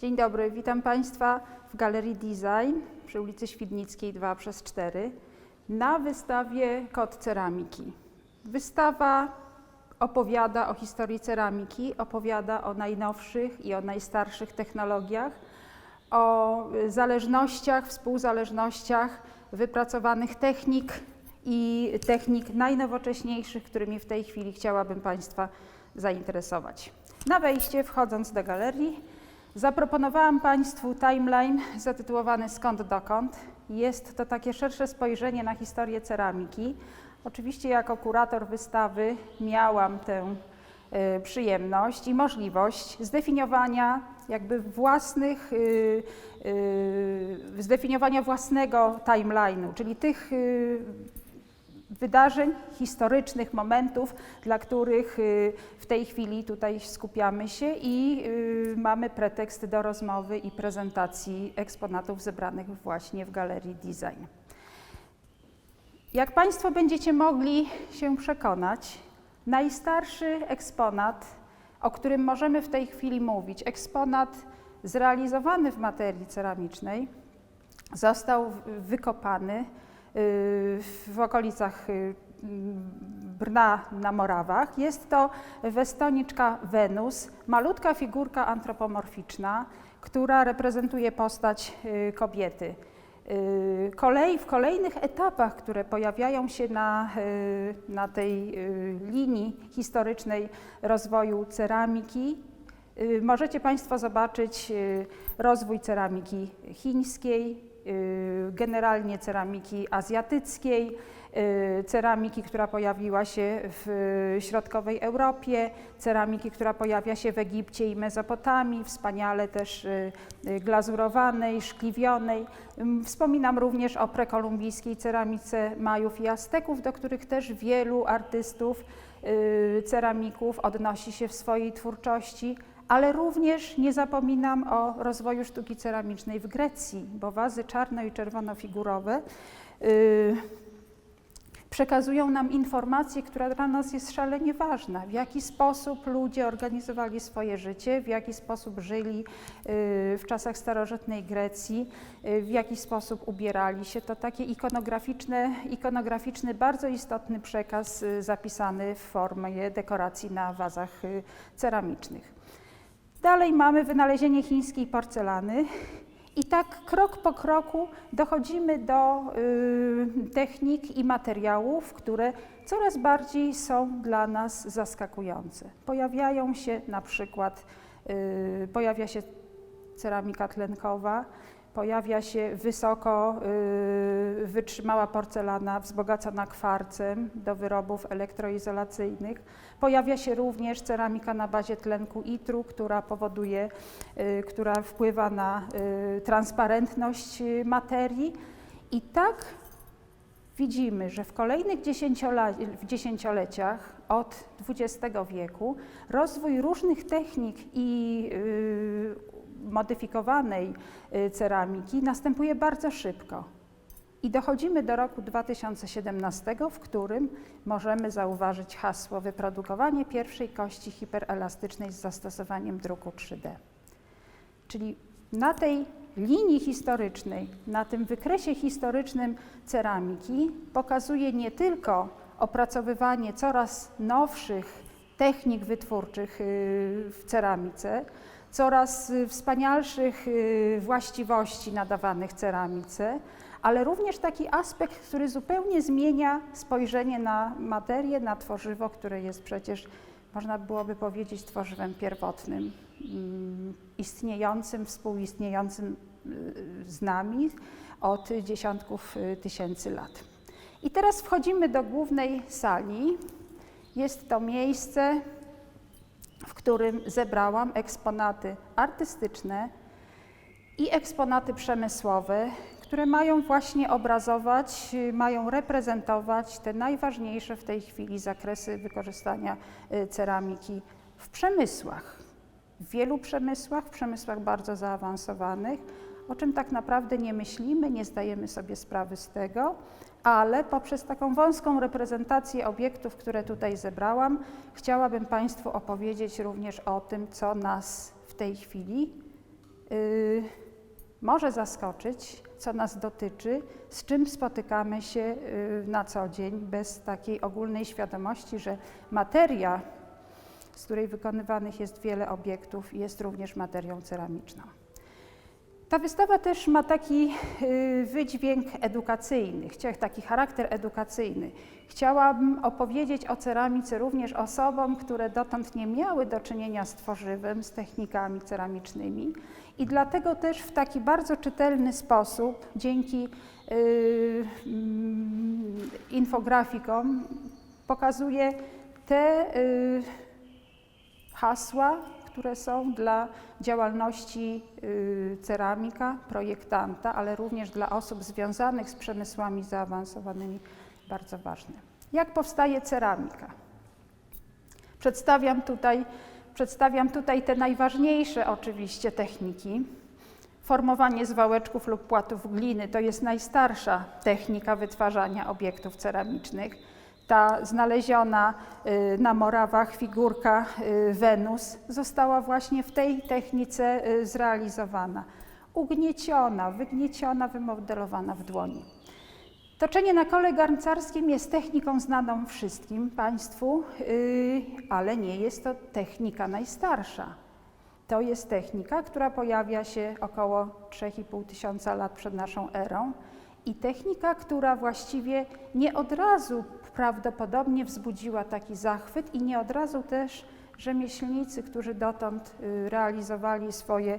Dzień dobry, witam Państwa w Galerii Design przy ulicy Świdnickiej 2 przez 4 na wystawie Kod Ceramiki. Wystawa opowiada o historii ceramiki, opowiada o najnowszych i o najstarszych technologiach, o zależnościach, współzależnościach wypracowanych technik i technik najnowocześniejszych, którymi w tej chwili chciałabym Państwa zainteresować. Na wejście, wchodząc do galerii, zaproponowałam Państwu timeline zatytułowany Skąd dokąd. Jest to takie szersze spojrzenie na historię ceramiki. Oczywiście jako kurator wystawy miałam tę y, przyjemność i możliwość zdefiniowania jakby własnych, y, y, zdefiniowania własnego timeline'u, czyli tych y, wydarzeń historycznych, momentów, dla których y, w tej chwili tutaj skupiamy się i y, mamy pretekst do rozmowy i prezentacji eksponatów zebranych właśnie w Galerii Design. Jak Państwo będziecie mogli się przekonać, najstarszy eksponat, o którym możemy w tej chwili mówić, eksponat zrealizowany w materii ceramicznej, został wykopany w okolicach y, Brna na Morawach. Jest to westoniczka Wenus, malutka figurka antropomorficzna, która reprezentuje postać y, kobiety. Y, Kolej, w kolejnych etapach, które pojawiają się na, na tej linii historycznej rozwoju ceramiki, możecie Państwo zobaczyć rozwój ceramiki chińskiej, generalnie ceramiki azjatyckiej, y, ceramiki, która pojawiła się w środkowej Europie, ceramiki, która pojawia się w Egipcie i Mezopotamii, wspaniale też y, y, glazurowanej, szkliwionej. Ym, Wspominam również o prekolumbijskiej ceramice Majów i Azteków, do których też wielu artystów, y, ceramików odnosi się w swojej twórczości, ale również nie zapominam o rozwoju sztuki ceramicznej w Grecji, bo wazy czarno i czerwonofigurowe y, przekazują nam informację, która dla nas jest szalenie ważna. W jaki sposób ludzie organizowali swoje życie, w jaki sposób żyli y, w czasach starożytnej Grecji, y, w jaki sposób ubierali się. To takie ikonograficzne, ikonograficzny, bardzo istotny przekaz zapisany w formie dekoracji na wazach ceramicznych. Dalej mamy wynalezienie chińskiej porcelany. I tak krok po kroku dochodzimy do y, technik i materiałów, które coraz bardziej są dla nas zaskakujące. Pojawiają się na przykład, y, pojawia się ceramika tlenkowa, pojawia się wysoko y, wytrzymała porcelana wzbogacona kwarcem do wyrobów elektroizolacyjnych. Pojawia się również ceramika na bazie tlenku itru, która powoduje, y, która wpływa na y, transparentność materii. I tak widzimy, że w kolejnych dziesięcioleciach od XX wieku rozwój różnych technik i modyfikowanej y, ceramiki następuje bardzo szybko. I dochodzimy do roku 2017, w którym możemy zauważyć hasło wyprodukowanie pierwszej kości hiperelastycznej z zastosowaniem druku 3D. Czyli na tej linii historycznej, na tym wykresie historycznym ceramiki pokazuje nie tylko opracowywanie coraz nowszych technik wytwórczych y, w ceramice, coraz y, wspanialszych y, właściwości nadawanych ceramice, ale również taki aspekt, który zupełnie zmienia spojrzenie na materię, na tworzywo, które jest przecież, można byłoby powiedzieć, tworzywem pierwotnym, mm, istniejącym, współistniejącym y, z nami od dziesiątków tysięcy lat. I teraz wchodzimy do głównej sali. Jest to miejsce, w którym zebrałam eksponaty artystyczne i eksponaty przemysłowe, które mają właśnie obrazować, y, mają reprezentować te najważniejsze w tej chwili zakresy wykorzystania y, ceramiki w przemysłach. W wielu przemysłach, w przemysłach bardzo zaawansowanych, o czym tak naprawdę nie myślimy, nie zdajemy sobie sprawy z tego, ale poprzez taką wąską reprezentację obiektów, które tutaj zebrałam, chciałabym Państwu opowiedzieć również o tym, co nas w tej chwili y, może zaskoczyć, co nas dotyczy, z czym spotykamy się y, na co dzień, bez takiej ogólnej świadomości, że materia, z której wykonywanych jest wiele obiektów, jest również materią ceramiczną. Ta wystawa też ma taki y, wydźwięk edukacyjny, taki charakter edukacyjny. Chciałabym opowiedzieć o ceramice również osobom, które dotąd nie miały do czynienia z tworzywem, z technikami ceramicznymi i dlatego też w taki bardzo czytelny sposób, dzięki y, mm, infografikom, pokazuję te y, hasła, które są dla działalności y, ceramika, projektanta, ale również dla osób związanych z przemysłami zaawansowanymi bardzo ważne. Jak powstaje ceramika? Przedstawiam tutaj, przedstawiam tutaj te najważniejsze oczywiście techniki. Formowanie z wałeczków lub płatów gliny to jest najstarsza technika wytwarzania obiektów ceramicznych. Ta znaleziona y, na Morawach figurka y, Wenus została właśnie w tej technice y, zrealizowana. Ugnieciona, wygnieciona, wymodelowana w dłoni. Toczenie na kole garncarskim jest techniką znaną wszystkim Państwu, ale nie jest to technika najstarsza. To jest technika, która pojawia się około 3,5 tysiąca lat przed naszą erą i technika, która właściwie nie od razu prawdopodobnie wzbudziła taki zachwyt i nie od razu też rzemieślnicy, którzy dotąd y, realizowali swoje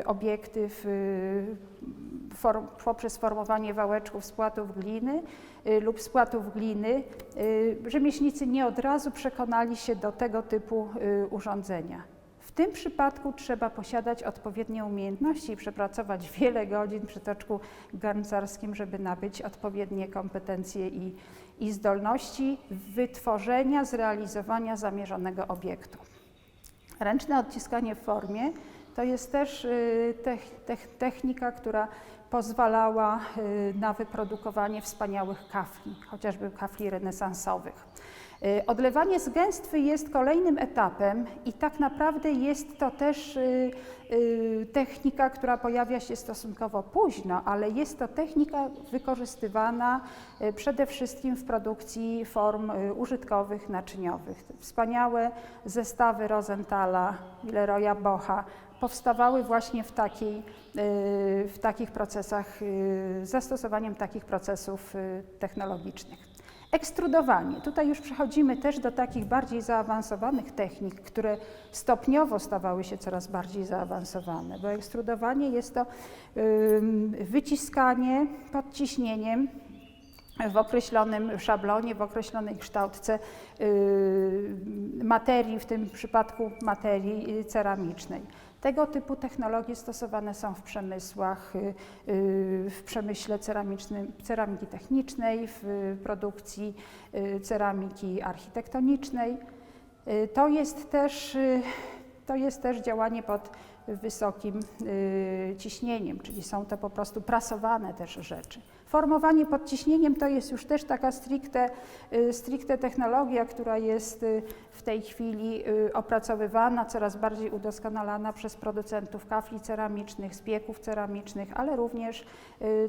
y, obiekty w, y, form, poprzez formowanie wałeczków z płatów gliny lub z płatów gliny, rzemieślnicy nie od razu przekonali się do tego typu urządzenia. W tym przypadku trzeba posiadać odpowiednie umiejętności i przepracować wiele godzin przy toczku garncarskim, żeby nabyć odpowiednie kompetencje i, i zdolności wytworzenia, zrealizowania zamierzonego obiektu. Ręczne odciskanie w formie to jest też y, tech, tech, technika, która pozwalała y, na wyprodukowanie wspaniałych kafli, chociażby kafli renesansowych. Y, Odlewanie z gęstwy jest kolejnym etapem i tak naprawdę jest to też y, y, technika, która pojawia się stosunkowo późno, ale jest to technika wykorzystywana przede wszystkim w produkcji form użytkowych, naczyniowych. Wspaniałe zestawy Rosenthala, Leroya Bocha powstawały właśnie w, takiej, w takich procesach, zastosowaniem takich procesów technologicznych. Ekstrudowanie. Tutaj już przechodzimy też do takich bardziej zaawansowanych technik, które stopniowo stawały się coraz bardziej zaawansowane, bo ekstrudowanie jest to wyciskanie pod ciśnieniem w określonym szablonie, w określonej kształtce y, materii, w tym przypadku materii y, ceramicznej. Tego typu technologie stosowane są w przemysłach, y, y, w przemyśle ceramicznym, ceramiki technicznej, w produkcji ceramiki architektonicznej. To jest też, to jest też działanie pod wysokim ciśnieniem, czyli są to po prostu prasowane też rzeczy. Formowanie pod ciśnieniem to jest już też taka stricte, y, stricte technologia, która jest y, w tej chwili y, opracowywana, coraz bardziej udoskonalana przez producentów kafli ceramicznych, spieków ceramicznych, ale również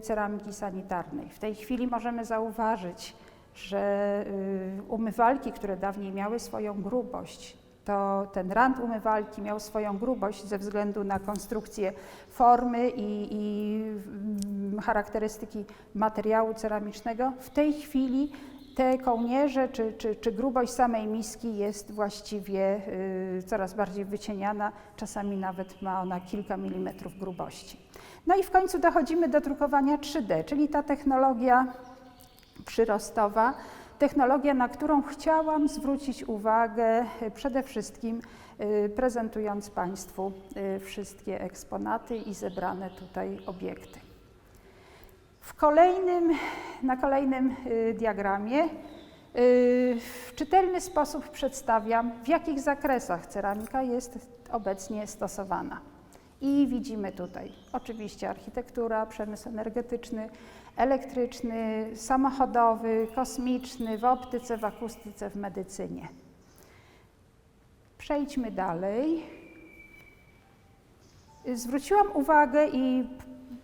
ceramiki sanitarnej. W tej chwili możemy zauważyć, że umywalki, które dawniej miały swoją grubość, to ten rand umywalki miał swoją grubość ze względu na konstrukcję formy i, i mm, charakterystyki materiału ceramicznego. W tej chwili te kołnierze czy, czy, czy grubość samej miski jest właściwie y, coraz bardziej wycieniana, czasami nawet ma ona kilka milimetrów grubości. No i w końcu dochodzimy do drukowania 3D, czyli ta technologia przyrostowa, technologia, na którą chciałam zwrócić uwagę y, przede wszystkim y, prezentując Państwu y, wszystkie eksponaty i zebrane tutaj obiekty. W kolejnym, na kolejnym diagramie w czytelny sposób przedstawiam, w jakich zakresach ceramika jest obecnie stosowana. I widzimy tutaj oczywiście architektura, przemysł energetyczny, elektryczny, samochodowy, kosmiczny, w optyce, w akustyce, w medycynie. Przejdźmy dalej. Zwróciłam uwagę i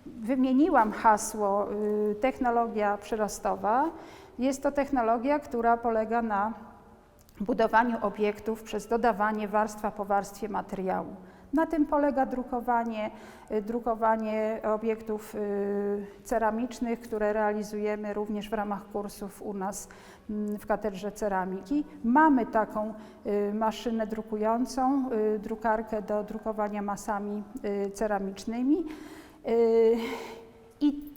wymieniłam hasło y, technologia przyrostowa. Jest to technologia, która polega na budowaniu obiektów przez dodawanie warstwa po warstwie materiału. Na tym polega drukowanie, y, drukowanie obiektów y, ceramicznych, które realizujemy również w ramach kursów u nas mm, w Katedrze Ceramiki. Mamy taką y, maszynę drukującą, drukarkę do drukowania masami ceramicznymi. I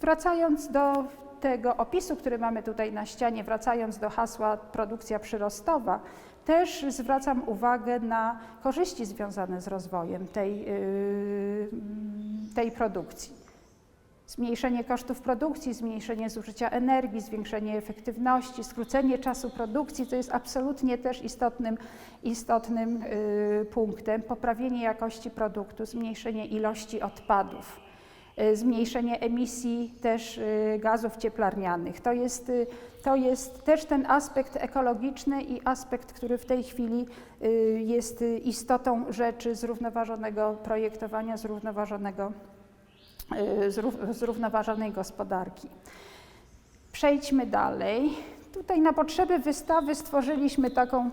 wracając do tego opisu, który mamy tutaj na ścianie, wracając do hasła produkcja przyrostowa, też zwracam uwagę na korzyści związane z rozwojem tej, yy, tej produkcji. Zmniejszenie kosztów produkcji, zmniejszenie zużycia energii, zwiększenie efektywności, skrócenie czasu produkcji, to jest absolutnie też istotnym, istotnym yy, punktem. Poprawienie jakości produktu, zmniejszenie ilości odpadów Y, zmniejszenie emisji też y, gazów cieplarnianych. To jest, y, to jest też ten aspekt ekologiczny i aspekt, który w tej chwili jest istotą rzeczy zrównoważonego projektowania, zrównoważonego, zrównoważonej gospodarki. Przejdźmy dalej. Tutaj na potrzeby wystawy stworzyliśmy taką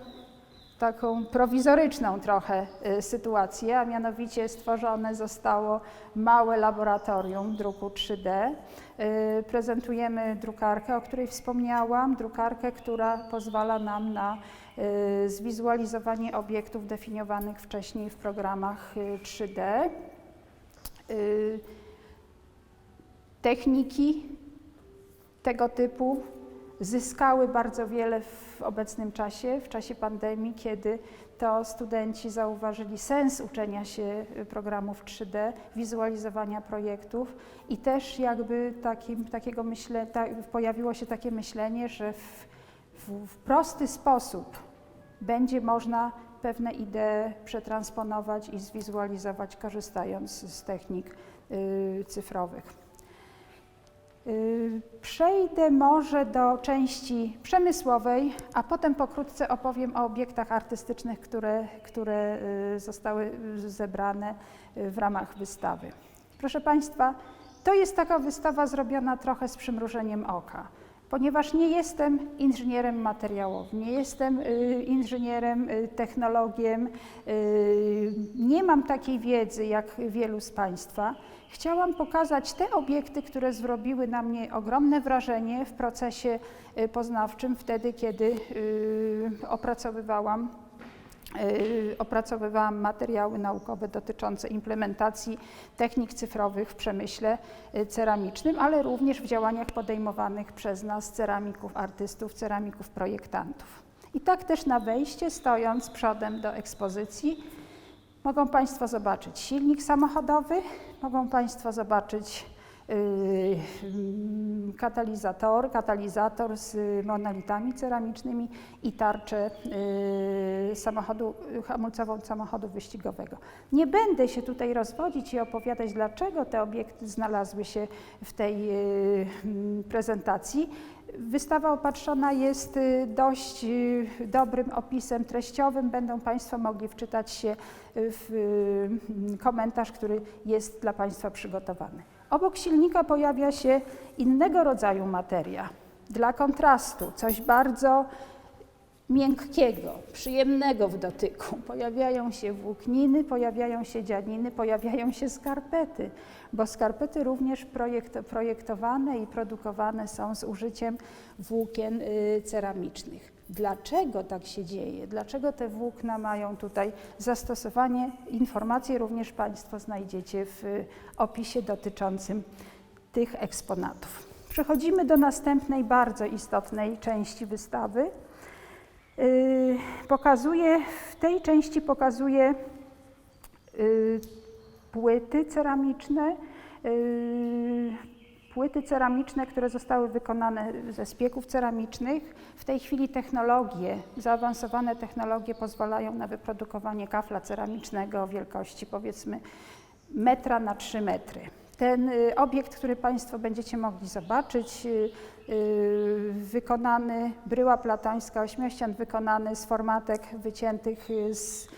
taką prowizoryczną trochę y, sytuację, a mianowicie stworzone zostało małe laboratorium druku 3D. Y, prezentujemy drukarkę, o której wspomniałam, drukarkę, która pozwala nam na y, zwizualizowanie obiektów definiowanych wcześniej w programach 3D. Techniki tego typu zyskały bardzo wiele w obecnym czasie, w czasie pandemii, kiedy to studenci zauważyli sens uczenia się programów 3D, wizualizowania projektów i też jakby takim, takiego myśle, ta, pojawiło się takie myślenie, że w, w, w prosty sposób będzie można pewne idee przetransponować i zwizualizować, korzystając z technik y, cyfrowych. Y, przejdę może do części przemysłowej, a potem pokrótce opowiem o obiektach artystycznych, które, które y, zostały zebrane y, w ramach wystawy. Proszę Państwa, to jest taka wystawa zrobiona trochę z przymrużeniem oka ponieważ nie jestem inżynierem materiałowym, nie jestem inżynierem, technologiem, nie mam takiej wiedzy jak wielu z Państwa. Chciałam pokazać te obiekty, które zrobiły na mnie ogromne wrażenie w procesie poznawczym, wtedy kiedy opracowywałam Y, opracowywałam materiały naukowe dotyczące implementacji technik cyfrowych w przemyśle y, ceramicznym, ale również w działaniach podejmowanych przez nas ceramików, artystów, ceramików, projektantów. I tak też na wejście, stojąc przodem do ekspozycji, mogą Państwo zobaczyć silnik samochodowy, mogą Państwo zobaczyć Y, katalizator, katalizator z monolitami ceramicznymi i tarczę y, samochodu, hamulcową samochodu wyścigowego. Nie będę się tutaj rozwodzić i opowiadać, dlaczego te obiekty znalazły się w tej y, prezentacji. Wystawa opatrzona jest dość dobrym opisem treściowym. Będą Państwo mogli wczytać się w komentarz, który jest dla Państwa przygotowany. Obok silnika pojawia się innego rodzaju materia. Dla kontrastu coś bardzo miękkiego, przyjemnego w dotyku. Pojawiają się włókniny, pojawiają się dzianiny, pojawiają się skarpety, bo skarpety również projekt, projektowane i produkowane są z użyciem włókien y, ceramicznych. Dlaczego tak się dzieje? Dlaczego te włókna mają tutaj zastosowanie? Informacje również Państwo znajdziecie w opisie dotyczącym tych eksponatów. Przechodzimy do następnej bardzo istotnej części wystawy. Yy, pokazuję, w tej części pokazuję yy, płyty ceramiczne, yy, płyty ceramiczne, które zostały wykonane ze spieków ceramicznych. W tej chwili technologie, zaawansowane technologie pozwalają na wyprodukowanie kafla ceramicznego wielkości powiedzmy metra na 3 metry. Ten y, obiekt, który Państwo będziecie mogli zobaczyć, y, y, wykonany, bryła platońska, ośmiościan wykonany z formatek wyciętych y, z, y,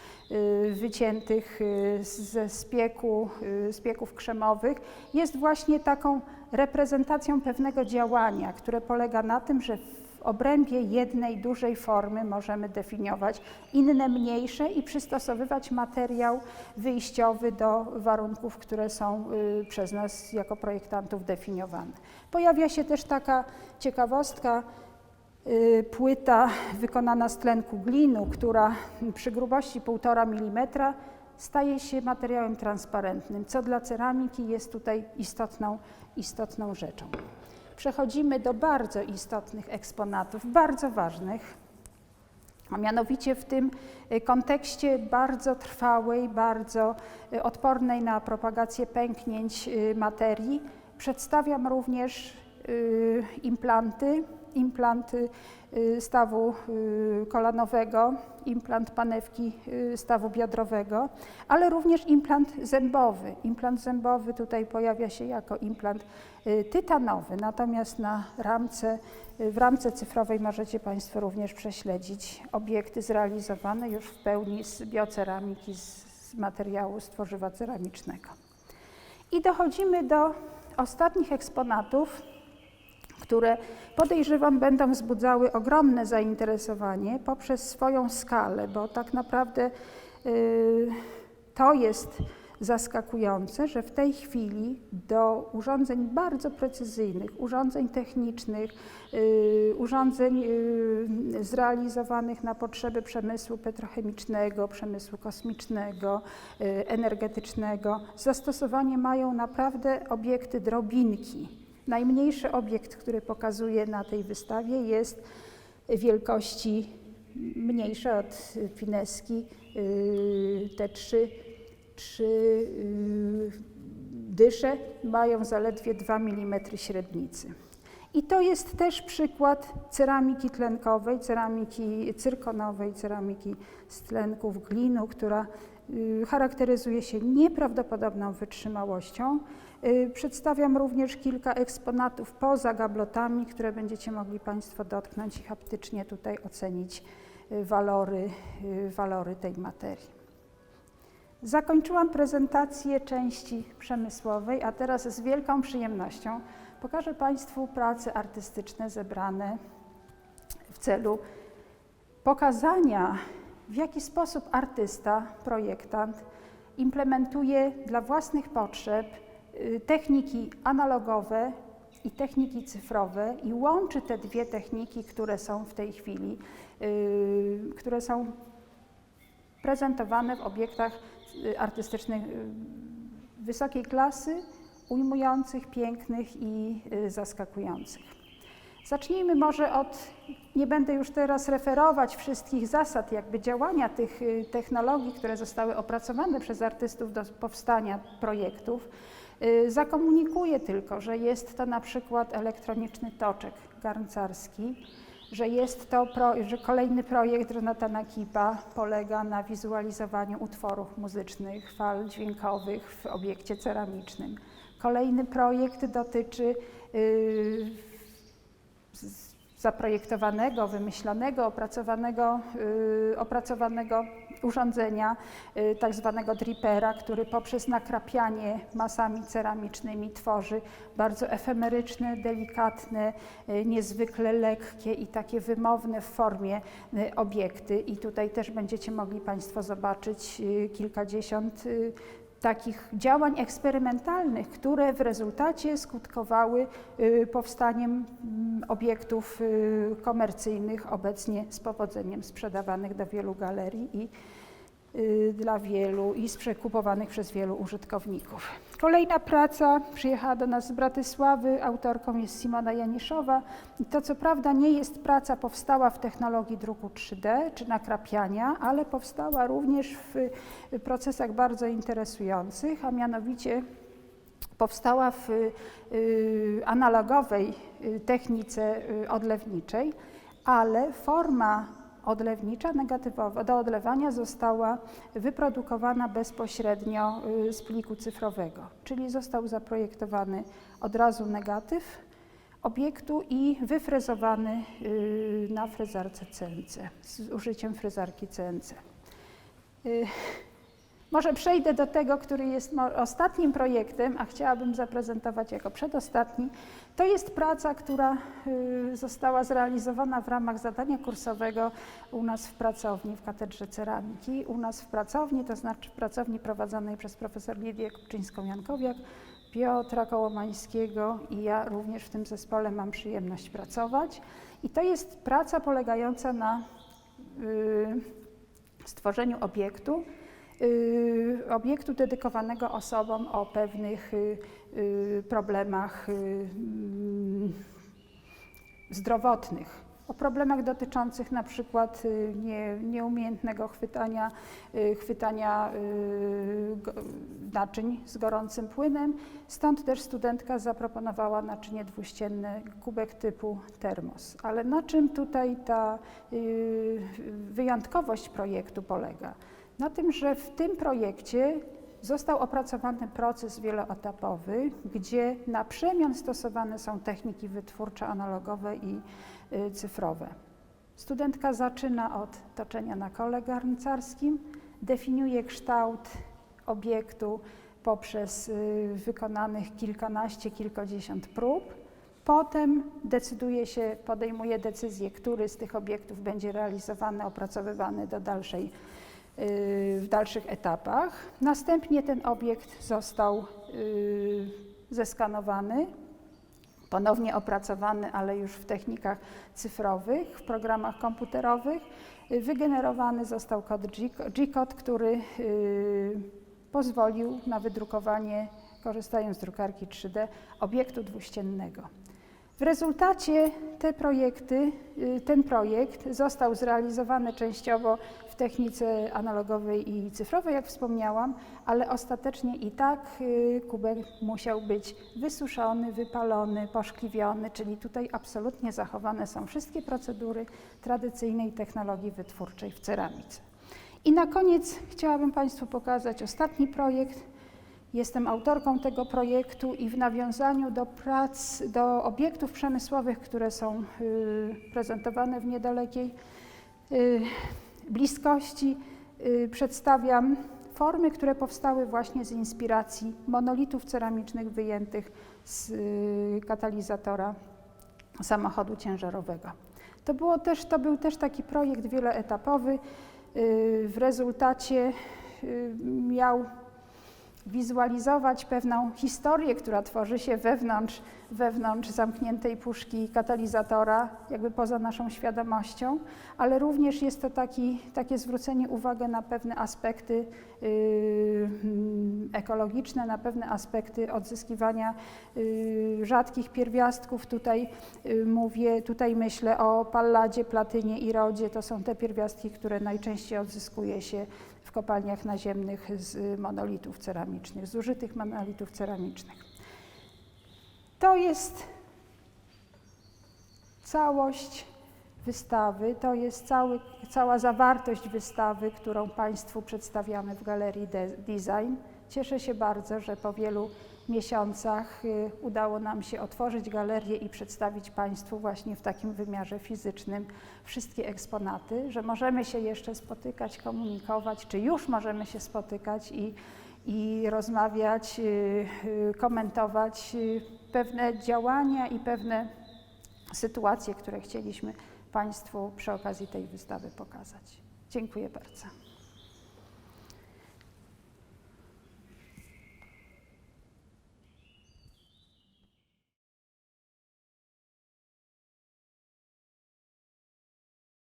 wyciętych y, ze spieku, y, spieków krzemowych, jest właśnie taką reprezentacją pewnego działania, które polega na tym, że w obrębie jednej dużej formy możemy definiować inne mniejsze i przystosowywać materiał wyjściowy do warunków, które są y, przez nas jako projektantów definiowane. Pojawia się też taka ciekawostka, y, płyta wykonana z tlenku glinu, która przy grubości 1,5 mm staje się materiałem transparentnym, co dla ceramiki jest tutaj istotną, istotną rzeczą. Przechodzimy do bardzo istotnych eksponatów, bardzo ważnych, a mianowicie w tym y, kontekście bardzo trwałej, bardzo y, odpornej na propagację pęknięć y, materii przedstawiam również y, implanty, implant y, stawu y, kolanowego, implant panewki y, stawu biodrowego, ale również implant zębowy. Implant zębowy tutaj pojawia się jako implant y, tytanowy, natomiast na ramce, y, w ramce cyfrowej możecie Państwo również prześledzić obiekty zrealizowane już w pełni z bioceramiki, z, z materiału z tworzywa ceramicznego. I dochodzimy do ostatnich eksponatów, które podejrzewam będą wzbudzały ogromne zainteresowanie poprzez swoją skalę, bo tak naprawdę y, to jest zaskakujące, że w tej chwili do urządzeń bardzo precyzyjnych, urządzeń technicznych, y, urządzeń y, zrealizowanych na potrzeby przemysłu petrochemicznego, przemysłu kosmicznego, energetycznego, zastosowanie mają naprawdę obiekty drobinki. Najmniejszy obiekt, który pokazuję na tej wystawie jest wielkości mniejsze od pineski, y, te trzy trzy y, dysze mają zaledwie 2 mm średnicy. I to jest też przykład ceramiki tlenkowej, ceramiki cyrkonowej, ceramiki z tlenków glinu, która y, charakteryzuje się nieprawdopodobną wytrzymałością. Y, Przedstawiam również kilka eksponatów poza gablotami, które będziecie mogli Państwo dotknąć i haptycznie tutaj ocenić y, walory, y, walory tej materii. Zakończyłam prezentację części przemysłowej, a teraz z wielką przyjemnością pokażę Państwu prace artystyczne zebrane w celu pokazania, w jaki sposób artysta, projektant implementuje dla własnych potrzeb techniki analogowe i techniki cyfrowe i łączy te dwie techniki, które są w tej chwili, y, które są prezentowane w obiektach y, artystycznych y, wysokiej klasy, ujmujących, pięknych i y, zaskakujących. Zacznijmy może od, nie będę już teraz referować wszystkich zasad jakby działania tych y, technologii, które zostały opracowane przez artystów do powstania projektów. Y, Zakomunikuję tylko, że jest to na przykład elektroniczny toczek garncarski, że jest to, pro, że kolejny projekt Jonathana Kipa polega na wizualizowaniu utworów muzycznych, fal dźwiękowych w obiekcie ceramicznym. Kolejny projekt dotyczy y, z- zaprojektowanego, wymyślonego, opracowanego, y, opracowanego urządzenia, y, tak zwanego dripera, który poprzez nakrapianie masami ceramicznymi tworzy bardzo efemeryczne, delikatne, y, niezwykle lekkie i takie wymowne w formie y, obiekty. I tutaj też będziecie mogli Państwo zobaczyć kilkadziesiąt takich działań eksperymentalnych, które w rezultacie skutkowały y, powstaniem mm, obiektów y, komercyjnych, obecnie z powodzeniem sprzedawanych do wielu galerii i y, dla wielu i przekupowanych przez wielu użytkowników. Kolejna praca przyjechała do nas z Bratysławy, autorką jest Simona Janiszowa. I to co prawda nie jest praca powstała w technologii druku 3D czy nakrapiania, ale powstała również w y, procesach bardzo interesujących, a mianowicie powstała w y, analogowej y, technice odlewniczej, ale forma odlewnicza negatywowa do odlewania została wyprodukowana bezpośrednio y, z pliku cyfrowego, czyli został zaprojektowany od razu negatyw, obiektu i wyfrezowany y, na frezarce CNC z użyciem frezarki CNC. Może przejdę do tego, który jest ostatnim projektem, a chciałabym zaprezentować jako przedostatni. To jest praca, która y, została zrealizowana w ramach zadania kursowego u nas w pracowni w Katedrze Ceramiki. U nas w pracowni, to znaczy w pracowni prowadzonej przez profesor Lidię Kupczyńską-Jankowiak, Piotra Kołomańskiego i ja również w tym zespole mam przyjemność pracować. I to jest praca polegająca na y, stworzeniu obiektu, obiektu dedykowanego osobom o pewnych y, y, problemach y, mm, zdrowotnych, o problemach dotyczących na przykład y, nie, nieumiejętnego chwytania, y, chwytania y, naczyń z gorącym płynem. Stąd też studentka zaproponowała naczynie dwuścienne, kubek typu termos. Ale na czym tutaj ta y, wyjątkowość projektu polega? Na tym, że w tym projekcie został opracowany proces wieloetapowy, gdzie na przemian stosowane są techniki wytwórcze analogowe i y, cyfrowe. Studentka zaczyna od toczenia na kole garncarskim, definiuje kształt obiektu poprzez y, wykonanych kilkanaście, kilkadziesiąt prób. Potem decyduje się, podejmuje decyzję, który z tych obiektów będzie realizowany, opracowywany do dalszej, w dalszych etapach. Następnie ten obiekt został y, zeskanowany, ponownie opracowany, ale już w technikach cyfrowych, w programach komputerowych. Y, Wygenerowany został kod G-code, który y, pozwolił na wydrukowanie, korzystając z drukarki 3D, obiektu dwuściennego. W rezultacie te projekty, y, ten projekt został zrealizowany częściowo w technice analogowej i cyfrowej, jak wspomniałam, ale ostatecznie i tak y, kubek musiał być wysuszony, wypalony, poszkliwiony, czyli tutaj absolutnie zachowane są wszystkie procedury tradycyjnej technologii wytwórczej w ceramice. I na koniec chciałabym Państwu pokazać ostatni projekt, Jestem autorką tego projektu i w nawiązaniu do prac, do obiektów przemysłowych, które są y, prezentowane w niedalekiej y, bliskości, y, przedstawiam formy, które powstały właśnie z inspiracji monolitów ceramicznych wyjętych z katalizatora samochodu ciężarowego. To, było też, to był też taki projekt wieloetapowy. W rezultacie miał wizualizować pewną historię, która tworzy się wewnątrz, wewnątrz zamkniętej puszki katalizatora, jakby poza naszą świadomością, ale również jest to taki, takie zwrócenie uwagi na pewne aspekty yy, ekologiczne, na pewne aspekty odzyskiwania yy, rzadkich pierwiastków. Tutaj yy, mówię, tutaj myślę o palladzie, platynie i rodzie. To są te pierwiastki, które najczęściej odzyskuje się kopalniach naziemnych z monolitów ceramicznych, z użytych monolitów ceramicznych. To jest całość wystawy, to jest cały, cała zawartość wystawy, którą Państwu przedstawiamy w Galerii De- Design. Cieszę się bardzo, że po wielu miesiącach y, udało nam się otworzyć galerię i przedstawić Państwu właśnie w takim wymiarze fizycznym wszystkie eksponaty, że możemy się jeszcze spotykać, komunikować, czy już możemy się spotykać i, i rozmawiać, y, y, komentować pewne działania i pewne sytuacje, które chcieliśmy Państwu przy okazji tej wystawy pokazać. Dziękuję bardzo.